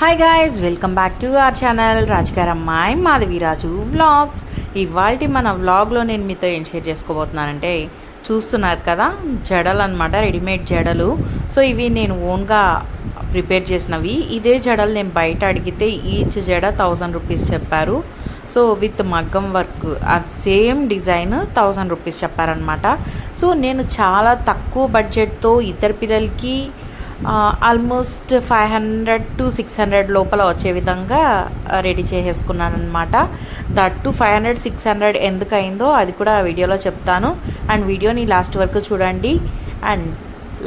Hi guys welcome back to our channel రాజుగారు అమ్మాయి Madhaviraju vlogs ఇవాళ మన వ్లాగ్లో నేను మీతో ఏం షేర్ చేసుకోబోతున్నానంటే చూస్తున్నారు కదా జడలు అనమాట రెడీమేడ్ జడలు. సో ఇవి నేను ఓన్గా ప్రిపేర్ చేసినవి. ఇదే జడలు నేను బయట అడిగితే ఈచ్ జడ థౌజండ్ రూపీస్ చెప్పారు. సో విత్ మగ్గం వర్క్ అది సేమ్ డిజైన్ థౌజండ్ రూపీస్ చెప్పారనమాట సో నేను చాలా తక్కువ బడ్జెట్తో ఇద్దరు పిల్లలకి almost five hundred to six hundred లోపల వచ్చే విధంగా రెడీ చేసేసుకున్నాను అనమాట that two five hundred six hundred ఎందుకు అయిందో అది కూడా వీడియోలో చెప్తాను. అండ్ వీడియోని లాస్ట్ వరకు చూడండి. అండ్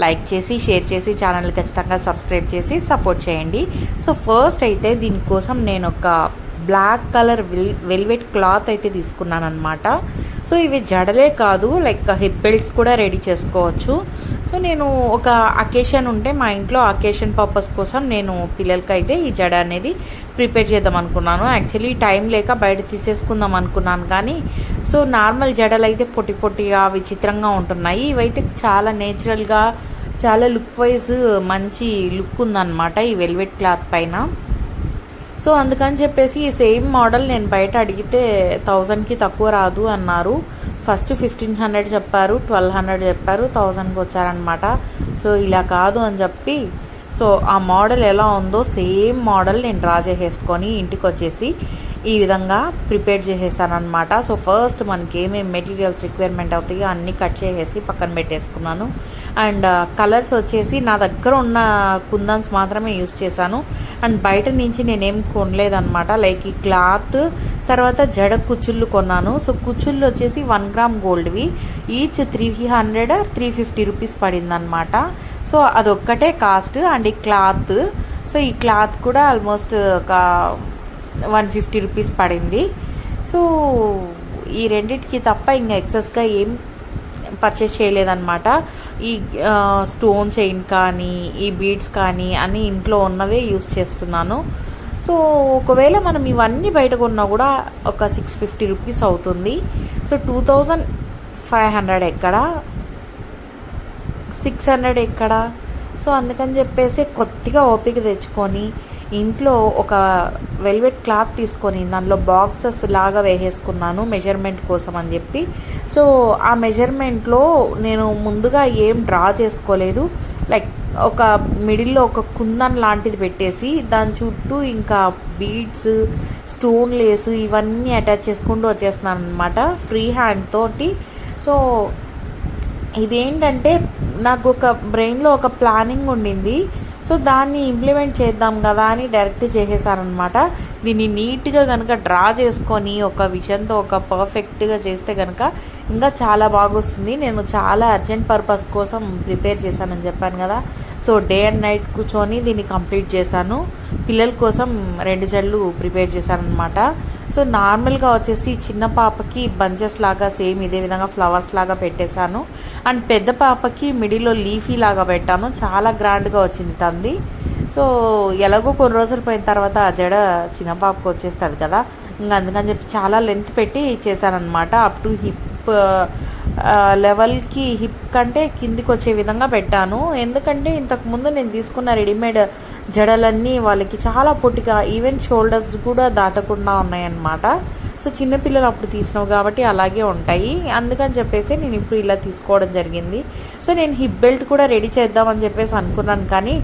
లైక్ చేసి షేర్ చేసి ఛానల్ ఖచ్చితంగా సబ్స్క్రైబ్ చేసి సపోర్ట్ చేయండి. సో ఫస్ట్ అయితే దీనికోసం నేను ఒక black colour well velvet cloth అయితే తీసుకున్నాను అనమాట సో ఇవి జడలే కాదు లైక్ హిప్ బెల్ట్స్ కూడా రెడీ చేసుకోవచ్చు. సో నేను ఒక అకేషన్ ఉంటే మా ఇంట్లో అకేషన్ పర్పస్ కోసం నేను పిల్లలకి అయితే ఈ జడ అనేది ప్రిపేర్ చేద్దాం అనుకున్నాను. యాక్చువల్లీ టైం లేక బయట తీసేసుకుందాం అనుకున్నాను కానీ సో నార్మల్ జడలు అయితే పొట్టి పొట్టిగా విచిత్రంగా ఉంటున్నాయి. ఇవైతే చాలా నేచురల్గా చాలా లుక్ వైజ్ మంచి లుక్ ఉందన్నమాట ఈ వెల్వెట్ క్లాత్ పైన. సో అందుకని చెప్పేసి ఈ సేమ్ మోడల్ నేను బయట అడిగితే థౌజండ్కి తక్కువ రాదు అన్నారు. ఫస్ట్ ఫిఫ్టీన్ హండ్రెడ్ చెప్పారు ట్వెల్వ్ హండ్రెడ్ చెప్పారు థౌజండ్కి వచ్చారనమాట సో ఇలా కాదు అని చెప్పి సో ఆ మోడల్ ఎలా ఉందో సేమ్ మోడల్ నేను డ్రా చేసేసుకొని ఇంటికి వచ్చేసి ఈ విధంగా ప్రిపేర్ చేసేసాను అనమాట సో ఫస్ట్ మనకి ఏమేమి మెటీరియల్స్ రిక్వైర్మెంట్ అవుతాయో అన్నీ కట్ చేసేసి పక్కన పెట్టేసుకున్నాను. అండ్ కలర్స్ వచ్చేసి నా దగ్గర ఉన్న కుందన్స్ మాత్రమే యూస్ చేశాను. అండ్ బయట నుంచి నేనేం కొనలేదనమాట లైక్ ఈ క్లాత్ తర్వాత జడ కుచ్చుళ్ళు కొన్నాను. సో కుచ్చుళ్ళు వచ్చేసి one gram గోల్డ్వి. Each three hundred three fifty rupees పడిందనమాట so అదొక్కటే కాస్ట్. అండ్ ఈ క్లాత్. సో ఈ క్లాత్ కూడా ఆల్మోస్ట్ ఒక వన్ ఫిఫ్టీ రూపీస్ పడింది. సో ఈ రెండింటికి తప్ప ఇంకా ఎక్సెస్గా ఏం పర్చేస్ చేయలేదన్నమాట. ఈ స్టోన్ చైన్ కానీ ఈ బీడ్స్ కానీ అన్నీ ఇంట్లో ఉన్నవే యూస్ చేస్తున్నాను. సో ఒకవేళ మనం ఇవన్నీ బయట కొన్నా కూడా ఒక సిక్స్ ఫిఫ్టీ రూపీస్ అవుతుంది. So two thousand five hundred ఎక్కడ? సిక్స్ హండ్రెడ్ ఎక్కడ? సో అందుకని చెప్పేసి కొద్దిగా ఓపిక తెచ్చుకొని ఇంట్లో ఒక వెల్వెట్ క్లాత్ తీసుకొని దానిలో బాక్సెస్ లాగా వేసేసుకున్నాను మెజర్మెంట్ కోసం అని చెప్పి. సో ఆ మెజర్మెంట్లో నేను ముందుగా ఏం డ్రా చేసుకోలేదు. లైక్ ఒక మిడిల్లో ఒక కుందన్ లాంటిది పెట్టేసి దాని చుట్టూ ఇంకా బీడ్స్ స్టోన్ లేస్ ఇవన్నీ అటాచ్ చేసుకుంటూ వచ్చేస్తున్నాను అనమాట ఫ్రీ హ్యాండ్ తోటి. సో ఇదేంటంటే నాకు ఒక బ్రెయిన్లో ఒక ప్లానింగ్ ఉండింది. సో దాన్ని ఇంప్లిమెంట్ చేద్దాం కదా అని డైరెక్ట్ చేసేసారనమాట దీన్ని నీట్గా కనుక డ్రా చేసుకొని ఒక విషన్తో ఒక పర్ఫెక్ట్గా చేస్తే కనుక ఇంకా చాలా బాగా వస్తుంది నేను చాలా అర్జెంట్ పర్పస్ కోసం ప్రిపేర్ చేశానని చెప్పాను కదా. సో డే అండ్ నైట్ కూర్చొని దీన్ని కంప్లీట్ చేశాను. పిల్లల కోసం రెండు జళ్ళు ప్రిపేర్ చేశాను అనమాట సో నార్మల్గా వచ్చేసి చిన్న పాపకి బంచెస్ లాగా సేమ్ ఇదే విధంగా ఫ్లవర్స్ లాగా పెట్టేశాను. అండ్ పెద్ద పాపకి మిడిల్లో లీఫీ లాగా పెట్టాను. చాలా గ్రాండ్గా వచ్చింది తంది. సో ఎలాగో కొన్ని రోజులు పోయిన తర్వాత ఆ జడ చిన్న పాపకు వచ్చేస్తుంది కదా. ఇంకా అందుకని చెప్పి చాలా లెంత్ పెట్టి చేశానమాట అప్ టు హిప్ లెవెల్కి హిప్ కంటే కిందికి వచ్చే విధంగా పెట్టాను. ఎందుకంటే ఇంతకుముందు నేను తీసుకున్న రెడీమేడ్ జడలన్నీ వాళ్ళకి చాలా పొట్టిగా ఈవెన్ షోల్డర్స్ కూడా దాటకుండా ఉన్నాయన్నమాట. సో చిన్నపిల్లలు అప్పుడు తీసినావు కాబట్టి అలాగే ఉంటాయి. అందుకని చెప్పేసి నేను ఇప్పుడు ఇలా తీసుకోవడం జరిగింది. సో నేను హిప్ బెల్ట్ కూడా రెడీ చేద్దామని చెప్పేసి అనుకున్నాను కానీ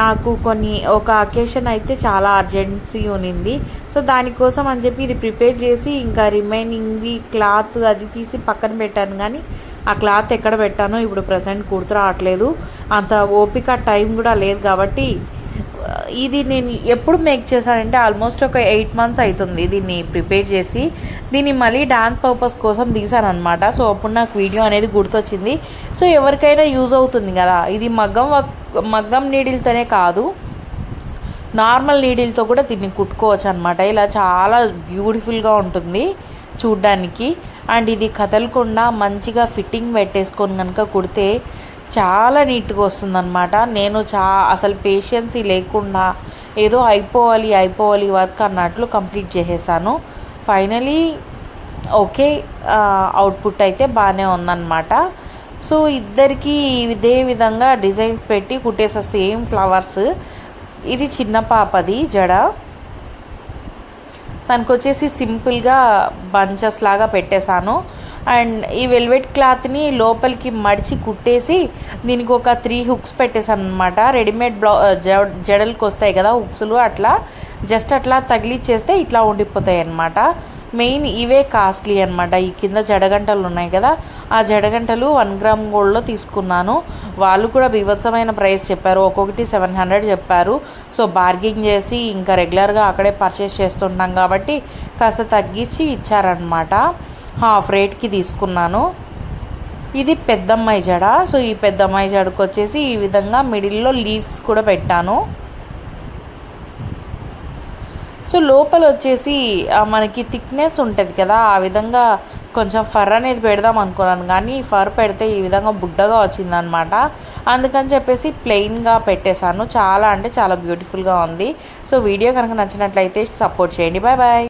నాకు కొన్ని ఒక అకేషన్ అయితే చాలా అర్జెన్సీ ఉన్నింది. సో దానికోసం అని చెప్పి ఇది ప్రిపేర్ చేసి ఇంకా రిమైనింగ్వి క్లాత్ అది తీసి పక్కన పెట్టాను. కానీ ఆ క్లాత్ ఎక్కడ పెట్టానో ఇప్పుడు ప్రజెంట్ కుర్తు రావట్లేదు. అంత ఓపిక టైం కూడా లేదు కాబట్టి ఇది నేను ఎప్పుడు మేక్ చేశానంటే ఆల్మోస్ట్ ఒక ఎయిట్ మంత్స్ అవుతుంది దీన్ని ప్రిపేర్ చేసి. దీన్ని మళ్ళీ డాన్స్ పర్పస్ కోసం తీసాను అనమాట సో అప్పుడు నాకు వీడియో అనేది గుర్తొచ్చింది. సో ఎవరికైనా యూజ్ అవుతుంది కదా. ఇది మగ్గం మగ్గం నీడిల్తోనే కాదు. నార్మల్ నీడిల్తో కూడా దీన్ని కుట్టుకోవచ్చు అనమాట ఇలా చాలా బ్యూటిఫుల్గా ఉంటుంది. చూడ్డానికి. అండ్ ఇది కదలకుండా మంచిగా ఫిట్టింగ్ పెట్టేసుకొని కనుక కుడితే చాలా నీట్గా వస్తుందన్నమాట. నేను చా అసలు పేషెన్సీ లేకుండా ఏదో అయిపోవాలి అయిపోవాలి వర్క్ అన్నట్లు కంప్లీట్ చేసేసాను. ఫైనలీ ఓకే అవుట్పుట్ అయితే బాగానే ఉందన్నమాట. సో ఇద్దరికి ఇదే విధంగా డిజైన్స్ పెట్టి కుట్టేసా సేమ్ ఫ్లవర్స్. ఇది చిన్న పాపది జడ. దానికి వచ్చేసి సింపుల్గా బంచెస్ లాగా పెట్టేశాను. అండ్ ఈ వెల్వెట్ క్లాత్ని లోపలికి మడిచి కుట్టేసి దీనికి ఒక త్రీ హుక్స్ పెట్టేసాను అనమాట రెడీమేడ్ బ్లౌ జ- జడలకు వస్తాయి కదా హుక్స్లు అట్లా. జస్ట్ అట్లా తగిలిచ్చేస్తే ఇట్లా ఉండిపోతాయి అన్నమాట. మెయిన్ ఇవే కాస్ట్లీ అనమాట ఈ కింద జడగంటలు ఉన్నాయి కదా ఆ జడగంటలు వన్ గ్రామ్ గోల్డ్లో తీసుకున్నాను. వాళ్ళు కూడా బీభత్సమైన ప్రైస్ చెప్పారు. ఒక్కొక్కటి సెవెన్ హండ్రెడ్ చెప్పారు. సో బార్గింగ్ చేసి ఇంకా రెగ్యులర్గా అక్కడే పర్చేస్ చేస్తుంటాం కాబట్టి కాస్త తగ్గించి ఇచ్చారనమాట హాఫ్ రేట్కి తీసుకున్నాను. ఇది పెద్దమ్మాయి జడ. సో ఈ పెద్దమ్మాయి జడకు వచ్చేసి ఈ విధంగా మిడిల్లో లీవ్స్ కూడా పెట్టాను. సో లోపల వచ్చేసి మనకి థిక్నెస్ ఉంటుంది కదా. ఆ విధంగా కొంచెం ఫర్ అనేది పెడదాం అనుకున్నాను. కానీ ఫర్ పెడితే ఈ విధంగా బుడ్డగా వచ్చిందనమాట. అందుకని చెప్పేసి ప్లెయిన్గా పెట్టేశాను. చాలా అంటే చాలా బ్యూటిఫుల్గా ఉంది. సో వీడియో కనుక నచ్చినట్లయితే సపోర్ట్ చేయండి. Bye bye.